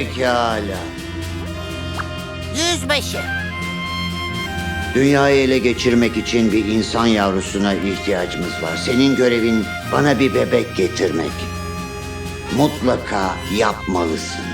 Pekala. Yüzbaşı. Dünyayı ele geçirmek için bir insan yavrusuna ihtiyacımız var. Senin görevin bana bir bebek getirmek. Mutlaka yapmalısın.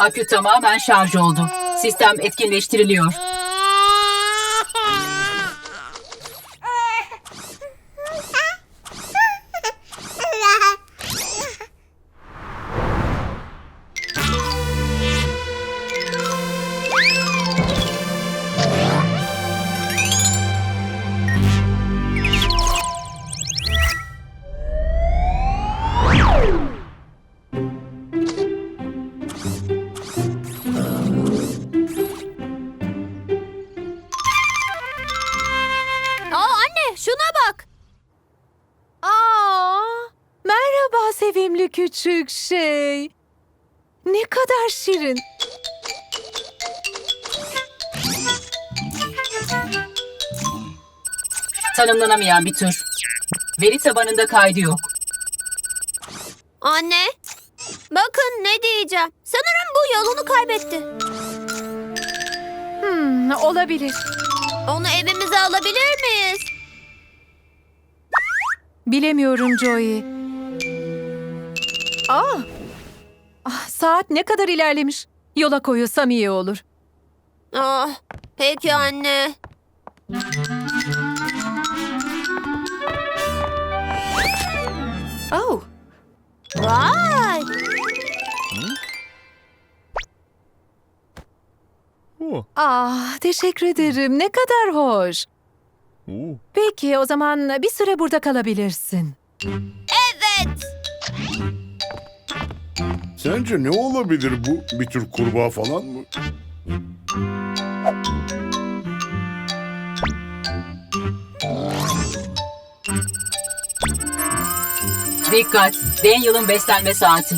Akü tamamen şarj oldu. Sistem etkinleştiriliyor. Şuna bak. Aa, merhaba sevimli küçük şey. Ne kadar şirin. Tanımlanamayan bir tür. Veri tabanında kaydı yok. Anne. Bakın ne diyeceğim. Sanırım bu yolunu kaybetti. Hmm, olabilir. Onu evimize alabilir miyiz? Bilemiyorum Joey. Aa, ah, saat ne kadar ilerlemiş. Yola koyulsam iyi olur. Ah, peki anne. Oh, Vay. Oh. ah, teşekkür ederim. Ne kadar hoş. Oo. Peki o zaman bir süre burada kalabilirsin. Evet. Sence ne olabilir bu? Bir tür kurbağa falan mı? Dikkat! Daniel'ın beslenme saati.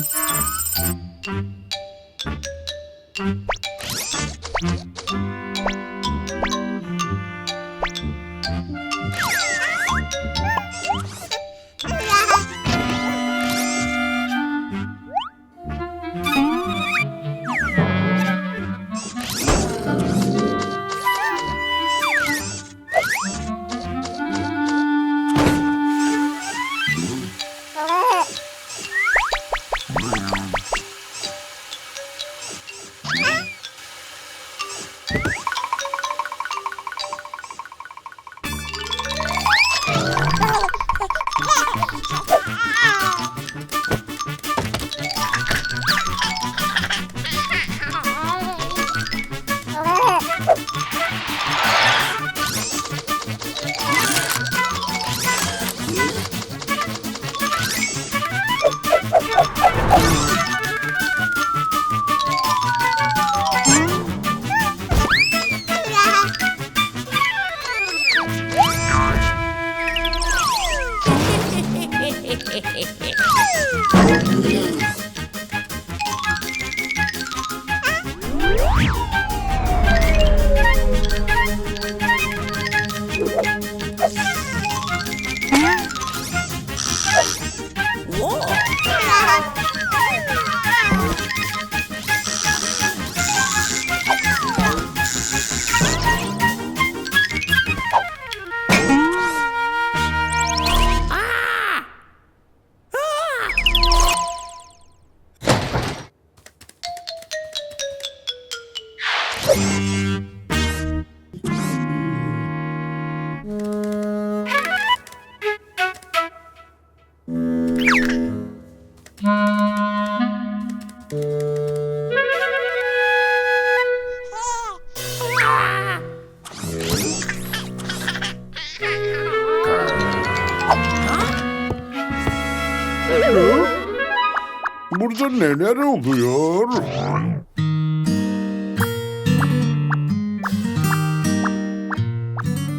Neler oluyor?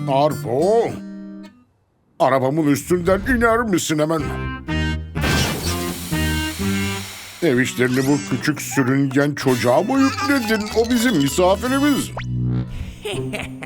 Arpo, arabamın üstünden iner misin hemen? Ev işlerini bu küçük sürüngen çocuğa mı yükledin? O bizim misafirimiz.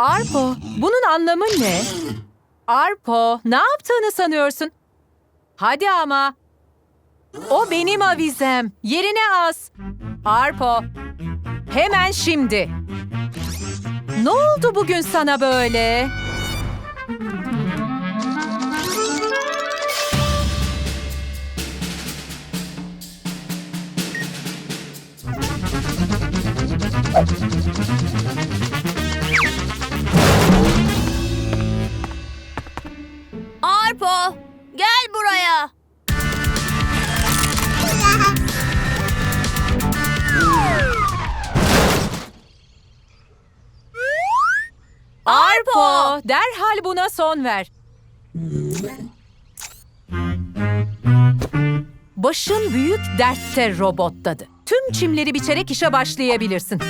Arpo, bunun anlamı ne? Arpo, ne yaptığını sanıyorsun? Hadi ama. O benim avizem. Yerine as. Arpo, hemen şimdi. Ne oldu bugün sana böyle? Arpo, derhal buna son ver. Başın büyük dertte robot dadı. Tüm çimleri biçerek işe başlayabilirsin.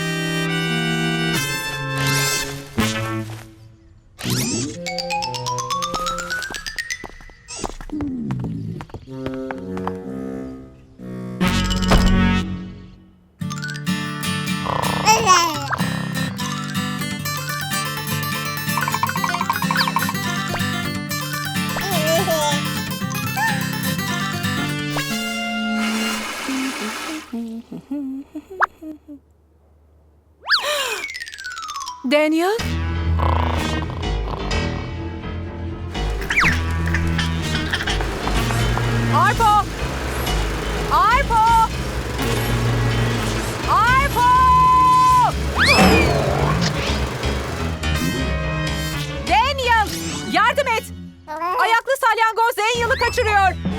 Daniel? Arpo! Arpo! Arpo! Daniel! Yardım et! Ayaklı salyangoz Daniel'ı kaçırıyor.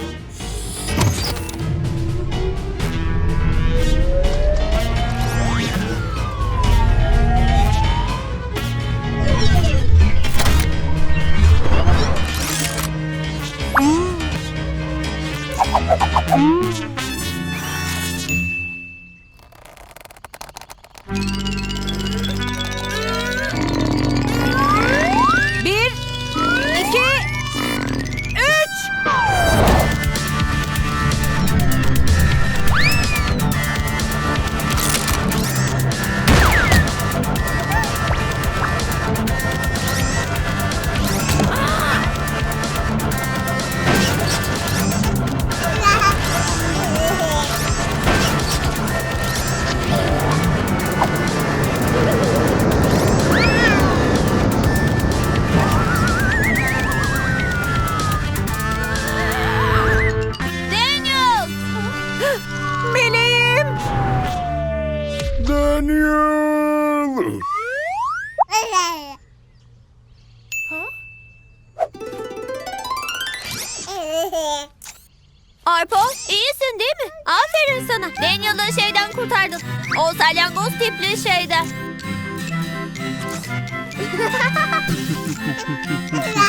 Arpo, iyisin değil mi? Aferin sana. Daniel'ı şeyden kurtardın. O salyangoz tipli şeyden.